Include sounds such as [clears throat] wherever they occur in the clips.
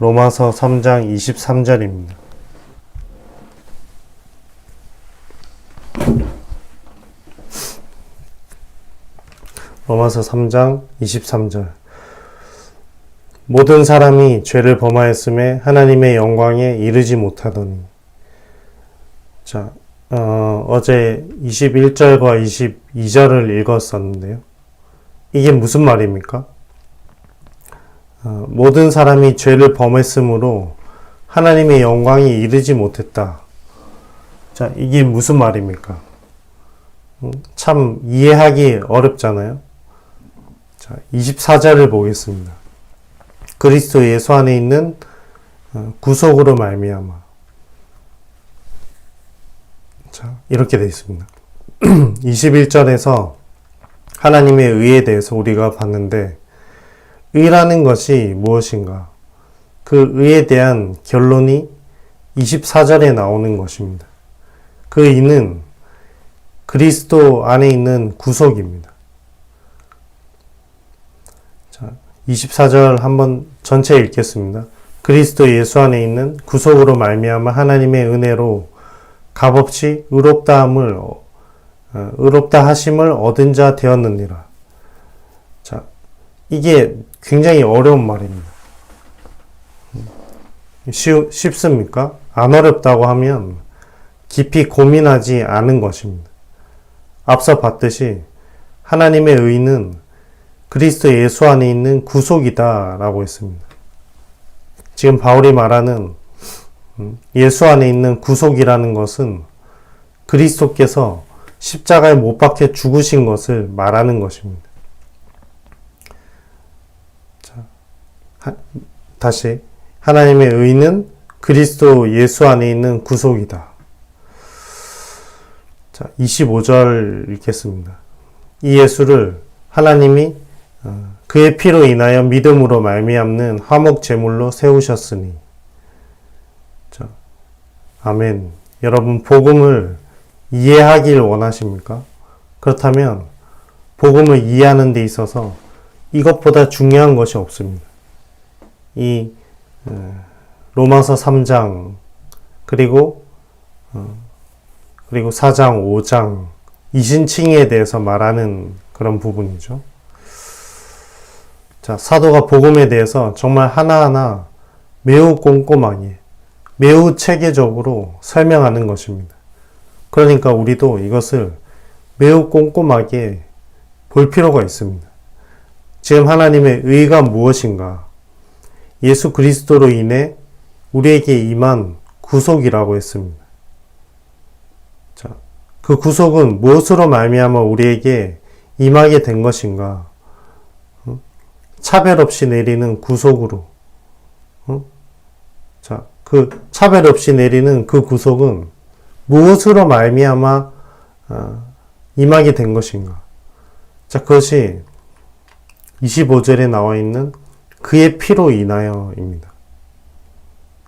로마서 3장 23절입니다. 로마서 3장 23절. 모든 사람이 죄를 범하였음에 하나님의 영광에 이르지 못하더니. 자, 어, 어제 21절과 22절을 읽었었는데요. 이게 무슨 말입니까? 어, 모든 사람이 죄를 범했으므로 하나님의 영광이 이르지 못했다. 자, 이게 무슨 말입니까? 음, 참 이해하기 어렵잖아요. 자, 24절을 보겠습니다. 그리스도 예수 안에 있는 어, 구속으로 말미암아. 자, 이렇게 되어 있습니다. [clears throat] 21절에서 하나님의 의에 대해서 우리가 봤는데 의라는 것이 무엇인가? 그 의에 대한 결론이 24절에 나오는 것입니다. 그 의는 그리스도 안에 있는 구속입니다. 자, 24절 한번 전체 읽겠습니다. 그리스도 예수 안에 있는 구속으로 말미암아 하나님의 은혜로 값없이 의롭다함을 어, 의롭다 하심을 얻은 자 되었느니라. 자, 이게 굉장히 어려운 말입니다. 쉬, 쉽습니까? 안 어렵다고 하면 깊이 고민하지 않은 것입니다. 앞서 봤듯이 하나님의 의는 그리스도 예수 안에 있는 구속이다 라고 했습니다. 지금 바울이 말하는 예수 안에 있는 구속이라는 것은 그리스도께서 십자가에 못 박혀 죽으신 것을 말하는 것입니다. 하, 다시 하나님의 의는 그리스도 예수 안에 있는 구속이다. 자, 25절 읽겠습니다. 이 예수를 하나님이 어, 그의 피로 인하여 믿음으로 말미암는 화목 제물로 세우셨으니 자, 아멘. 여러분 복음을 이해하길 원하십니까? 그렇다면 복음을 이해하는 데 있어서 이것보다 중요한 것이 없습니다. 이 어, 로마서 3장 그리고 어, 그리고 4장, 5장 이신칭에 대해서 말하는 그런 부분이죠. 자, 사도가 복음에 대해서 정말 하나하나 매우 꼼꼼하게, 매우 체계적으로 설명하는 것입니다. 그러니까 우리도 이것을 매우 꼼꼼하게 볼 필요가 있습니다. 지금 하나님의 의가 무엇인가? 예수 그리스도로 인해 우리에게 임한 구속이라고 했습니다. 자, 그 구속은 무엇으로 말미암아 우리에게 임하게 된 것인가? 차별 없이 내리는 구속으로. 자, 그 차별 없이 내리는 그 구속은 무엇으로 말미암아 어, 임하게 된 것인가? 자, 그것이 25절에 나와 있는 그의 피로 인하여입니다.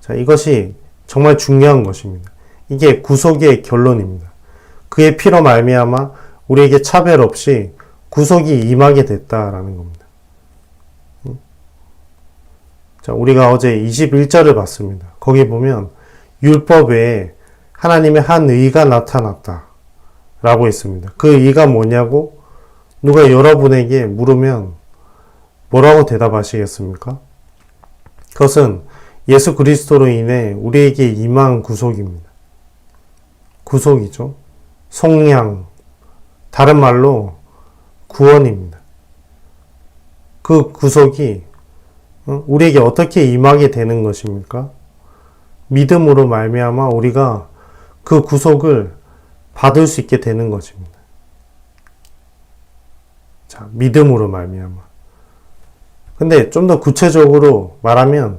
자, 이것이 정말 중요한 것입니다. 이게 구속의 결론입니다. 그의 피로 말미암아 우리에게 차별 없이 구속이 임하게 됐다라는 겁니다. 자, 우리가 어제 21절을 봤습니다. 거기 보면 율법 외에 하나님의 한 의가 나타났다. 라고 있습니다. 그 의가 뭐냐고 누가 여러분에게 물으면 뭐라고 대답하시겠습니까? 그것은 예수 그리스도로 인해 우리에게 임한 구속입니다. 구속이죠. 속량. 다른 말로 구원입니다. 그 구속이 우리에게 어떻게 임하게 되는 것입니까? 믿음으로 말미암아 우리가 그 구속을 받을 수 있게 되는 것입니다. 자, 믿음으로 말미암아. 근데 좀 더 구체적으로 말하면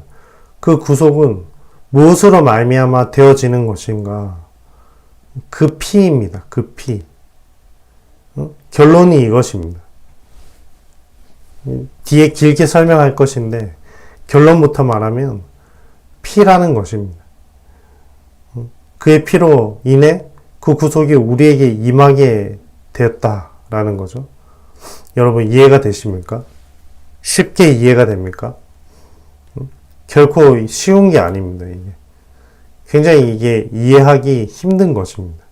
그 구속은 무엇으로 말미암아 되어지는 것인가? 그 피입니다. 그 피. 어? 결론이 이것입니다. 뒤에 길게 설명할 것인데 결론부터 말하면 피라는 것입니다. 그의 피로 인해 그 구속이 우리에게 임하게 되었다라는 거죠. 여러분 이해가 되십니까? 쉽게 이해가 됩니까? 결코 쉬운 게 아닙니다. 이게 굉장히 이게 이해하기 힘든 것입니다.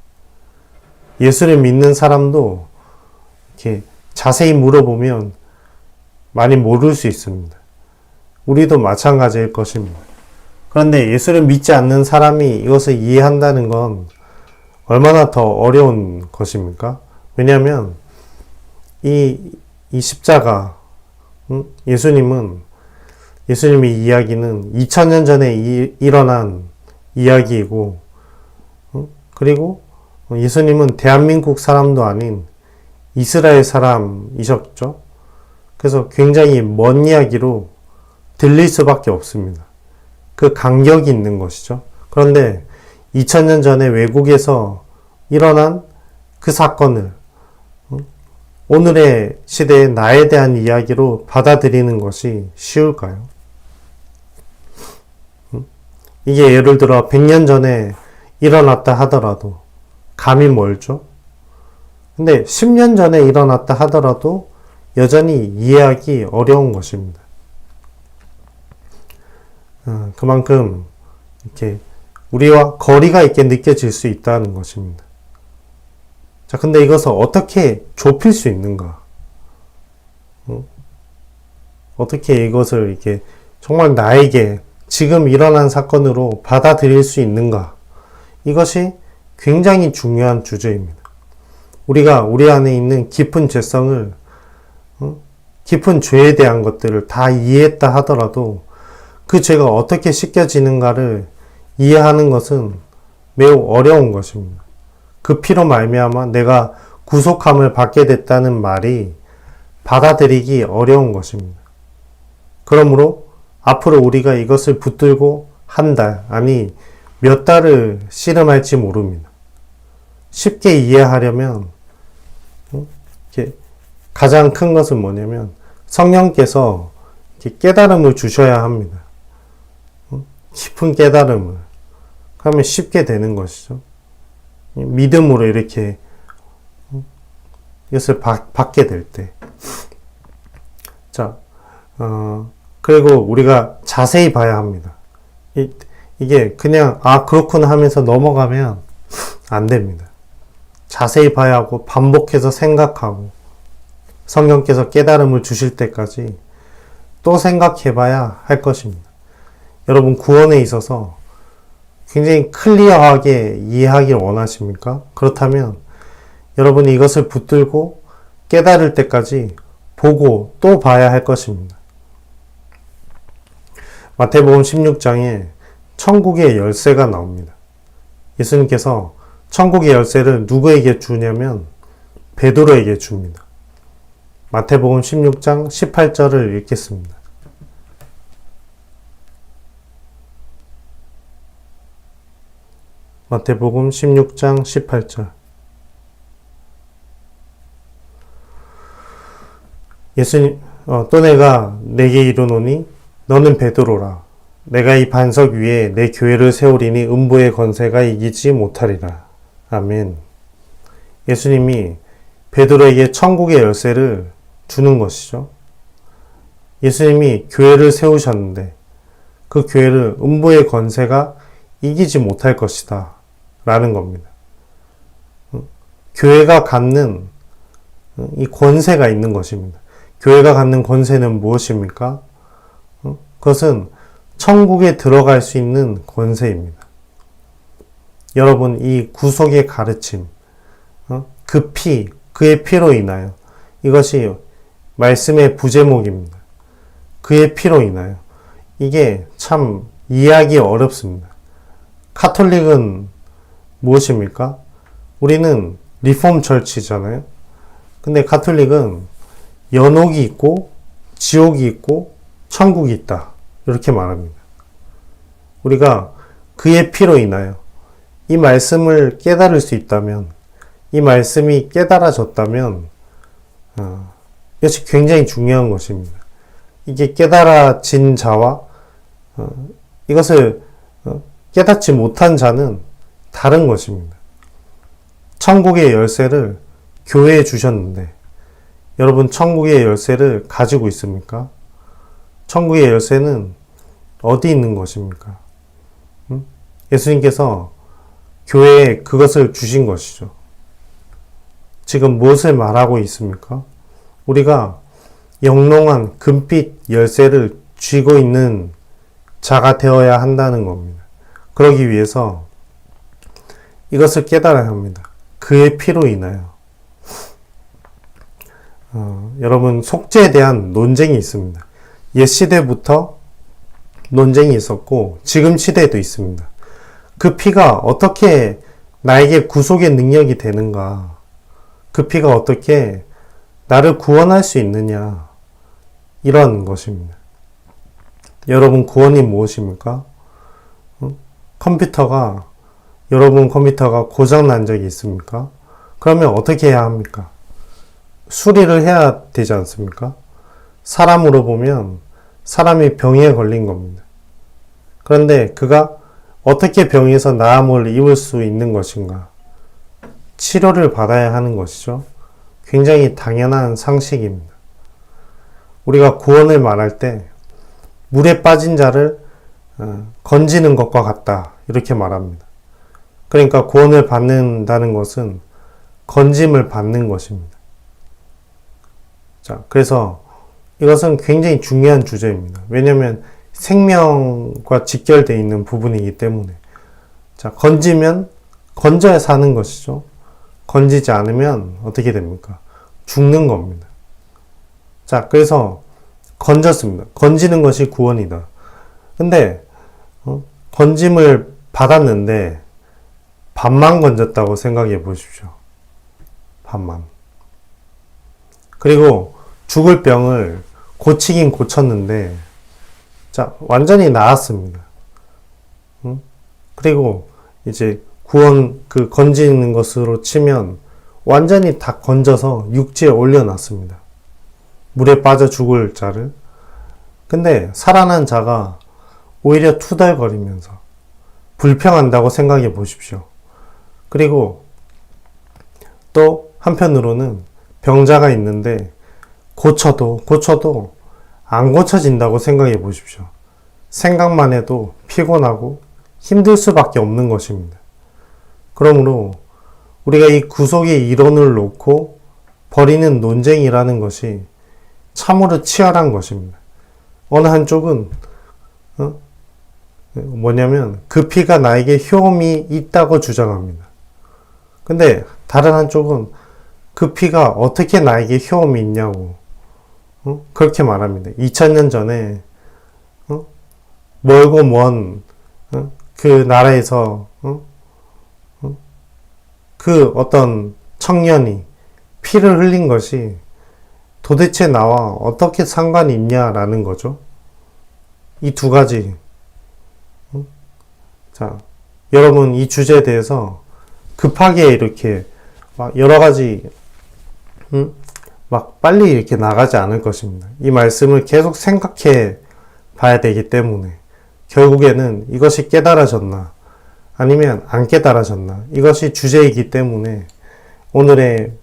예수를 믿는 사람도 이렇게 자세히 물어보면 많이 모를 수 있습니다. 우리도 마찬가지일 것입니다. 그런데 예수를 믿지 않는 사람이 이것을 이해한다는 건 얼마나 더 어려운 것입니까? 왜냐하면 이, 이 십자가, 음? 예수님은, 예수님의 이야기는 2000년 전에 이, 일어난 이야기이고, 음? 그리고 예수님은 대한민국 사람도 아닌 이스라엘 사람이셨죠. 그래서 굉장히 먼 이야기로 들릴 수밖에 없습니다. 그 간격이 있는 것이죠. 그런데 2000년 전에 외국에서 일어난 그 사건을 오늘의 시대의 나에 대한 이야기로 받아들이는 것이 쉬울까요? 이게 예를 들어 100년 전에 일어났다 하더라도 감이 멀죠? 근데 10년 전에 일어났다 하더라도 여전히 이해하기 어려운 것입니다. 어, 그만큼 이렇게 우리와 거리가 있게 느껴질 수 있다는 것입니다. 자, 근데 이것을 어떻게 좁힐 수 있는가? 어? 어떻게 이것을 이렇게 정말 나에게 지금 일어난 사건으로 받아들일 수 있는가? 이것이 굉장히 중요한 주제입니다. 우리가 우리 안에 있는 깊은 죄성을, 어? 깊은 죄에 대한 것들을 다 이해했다 하더라도 그 죄가 어떻게 씻겨지는가를 이해하는 것은 매우 어려운 것입니다. 그 피로 말미암아 내가 구속함을 받게 됐다는 말이 받아들이기 어려운 것입니다. 그러므로 앞으로 우리가 이것을 붙들고 한 달, 아니 몇 달을 씨름할지 모릅니다. 쉽게 이해하려면 가장 큰 것은 뭐냐면 성령께서 깨달음을 주셔야 합니다. 깊은 깨달음을. 그러면 쉽게 되는 것이죠. 믿음으로 이렇게 이것을 받, 받게 될 때. 자, 어, 그리고 우리가 자세히 봐야 합니다. 이, 이게 그냥, 아, 그렇구나 하면서 넘어가면 안 됩니다. 자세히 봐야 하고, 반복해서 생각하고, 성령께서 깨달음을 주실 때까지 또 생각해 봐야 할 것입니다. 여러분, 구원에 있어서 굉장히 클리어하게 이해하길 원하십니까? 그렇다면 여러분이 이것을 붙들고 깨달을 때까지 보고 또 봐야 할 것입니다. 마태복음 16장에 천국의 열쇠가 나옵니다. 예수님께서 천국의 열쇠를 누구에게 주냐면 베드로에게 줍니다. 마태복음 16장 18절을 읽겠습니다. 마태복음 16장 18절. 예수님 어, 또 내가 내게 이르노니 너는 베드로라. 내가 이 반석 위에 내 교회를 세우리니 음부의 건세가 이기지 못하리라. 아멘. 예수님이 베드로에게 천국의 열쇠를 주는 것이죠. 예수님이 교회를 세우셨는데 그 교회를 음부의 건세가 이기지 못할 것이다 라는 겁니다. 교회가 갖는 이 권세가 있는 것입니다. 교회가 갖는 권세는 무엇입니까? 그것은 천국에 들어갈 수 있는 권세입니다. 여러분, 이 구속의 가르침, 그 피, 그의 피로 인하여 이것이 말씀의 부제목입니다. 그의 피로 인하여 이게 참 이해하기 어렵습니다. 카톨릭은 무엇입니까? 우리는 리폼 철치잖아요. 근데 가톨릭은 연옥이 있고 지옥이 있고 천국이 있다. 이렇게 말합니다. 우리가 그의 피로 인하여 이 말씀을 깨달을 수 있다면 이 말씀이 깨달아졌다면 어, 이것이 굉장히 중요한 것입니다. 이게 깨달아진 자와 어, 이것을 어, 깨닫지 못한 자는 다른 것입니다. 천국의 열쇠를 교회에 주셨는데 여러분 천국의 열쇠를 가지고 있습니까? 천국의 열쇠는 어디 있는 것입니까? 음? 예수님께서 교회에 그것을 주신 것이죠. 지금 무엇을 말하고 있습니까? 우리가 영롱한 금빛 열쇠를 쥐고 있는 자가 되어야 한다는 겁니다. 그러기 위해서 이것을 깨달아야 합니다. 그의 피로 인하여. 어, 여러분, 속죄에 대한 논쟁이 있습니다. 옛 시대부터 논쟁이 있었고, 지금 시대에도 있습니다. 그 피가 어떻게 나에게 구속의 능력이 되는가? 그 피가 어떻게 나를 구원할 수 있느냐? 이런 것입니다. 여러분, 구원이 무엇입니까? 어? 컴퓨터가, 여러분 컴퓨터가 고장 난 적이 있습니까? 그러면 어떻게 해야 합니까? 수리를 해야 되지 않습니까? 사람으로 보면 사람이 병에 걸린 겁니다. 그런데 그가 어떻게 병에서 나음을 입을 수 있는 것인가? 치료를 받아야 하는 것이죠. 굉장히 당연한 상식입니다. 우리가 구원을 말할 때 물에 빠진 자를 어, 건지는 것과 같다. 이렇게 말합니다. 그러니까 구원을 받는다는 것은 건짐을 받는 것입니다. 자, 그래서 이것은 굉장히 중요한 주제입니다. 왜냐하면 생명과 직결되어 있는 부분이기 때문에. 자, 건지면 건져야 사는 것이죠. 건지지 않으면 어떻게 됩니까? 죽는 겁니다. 자, 그래서 건졌습니다. 건지는 것이 구원이다. 근데 어? 건짐을 받았는데 반만 건졌다고 생각해 보십시오. 반만. 그리고 죽을 병을 고치긴 고쳤는데 자, 완전히 나았습니다. 응? 그리고 이제 구원 그 건지는 것으로 치면 완전히 다 건져서 육지에 올려놨습니다. 물에 빠져 죽을 자를. 근데 살아난 자가 오히려 투덜거리면서 불평한다고 생각해 보십시오. 그리고 또 한편으로는 병자가 있는데 고쳐도 고쳐도 안 고쳐진다고 생각해 보십시오. 생각만 해도 피곤하고 힘들 수밖에 없는 것입니다. 그러므로 우리가 이 구속의 이론을 놓고 벌이는 논쟁이라는 것이 참으로 치열한 것입니다. 어느 한쪽은 어? 뭐냐면 그 피가 나에게 효험이 있다고 주장합니다. 근데 다른 한쪽은 그 피가 어떻게 나에게 효험이 있냐고 어? 그렇게 말합니다. 2000년 전에 어? 멀고 먼그 어? 나라에서 어? 어? 그 어떤 청년이 피를 흘린 것이 도대체 나와 어떻게 상관이 있냐라는 거죠. 이 두 가지. 어? 자, 여러분 이 주제에 대해서 급하게 이렇게 막 여러 가지 음? 막 빨리 이렇게 나가지 않을 것입니다. 이 말씀을 계속 생각해 봐야 되기 때문에 결국에는 이것이 깨달아졌나 아니면 안 깨달아졌나 이것이 주제이기 때문에 오늘의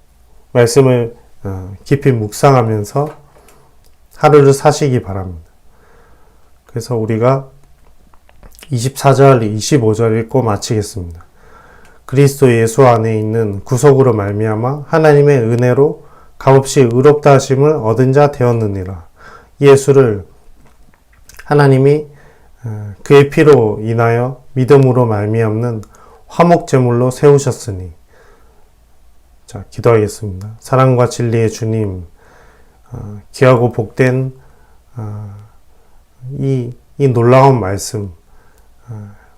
말씀을 어, 깊이 묵상하면서 하루를 사시기 바랍니다. 그래서 우리가 24절, 25절 읽고 마치겠습니다. 그리스도 예수 안에 있는 구속으로 말미암아 하나님의 은혜로 값없이 의롭다 하심을 얻은 자 되었느니라. 예수를 하나님이 어, 그의 피로 인하여 믿음으로 말미암는 화목 제물로 세우셨으니 자 기도하겠습니다. 사랑과 진리의 주님 어, 귀하고 복된 어, 이, 이 놀라운 말씀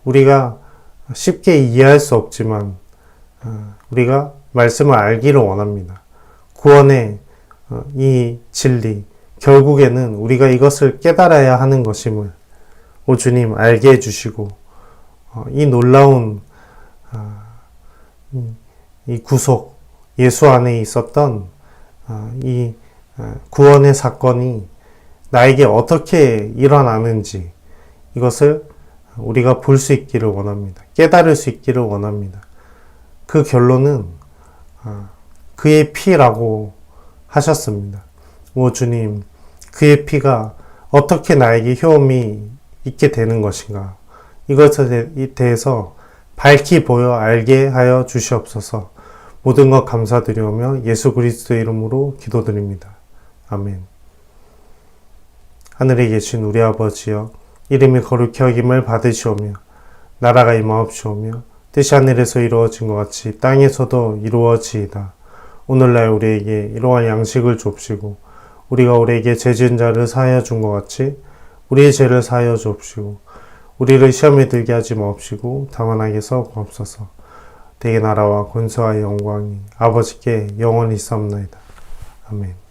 우리가 쉽게 이해할 수 없지만 우리가 말씀을 알기를 원합니다. 구원의 어, 이 진리, 결국에는 우리가 이것을 깨달아야 하는 것임을 오 주님 알게 해주시고 어, 이 놀라운 아, 이 구속 예수 안에 있었던 아, 이 아, 구원의 사건이 나에게 어떻게 일어나는지 이것을 우리가 볼 수 있기를 원합니다. 깨달을 수 있기를 원합니다. 그 결론은 그의 피라고 하셨습니다. 오 주님, 그의 피가 어떻게 나에게 효험이 있게 되는 것인가? 이것에 대- 대해서 밝히 보여 알게 하여 주시옵소서. 모든 것 감사드리오며 예수 그리스도의 이름으로 기도드립니다. 아멘. 하늘에 계신 우리 아버지여 이름이 거룩히 여김을 받으시오며 나라가 임하옵시오며 뜻이 하늘에서 이루어진 것 같이 땅에서도 이루어지이다. 오늘날 우리에게 이러한 양식을 줍시고 우리가 우리에게 죄지은 자를 사하여 준 것 같이 우리의 죄를 사하여 주옵시고 우리를 시험에 들게 하지 마옵시고 다만 하게서 구옵소서. 대개 나라와 권세와 영광이 아버지께 영원히 있사옵나이다. 아멘.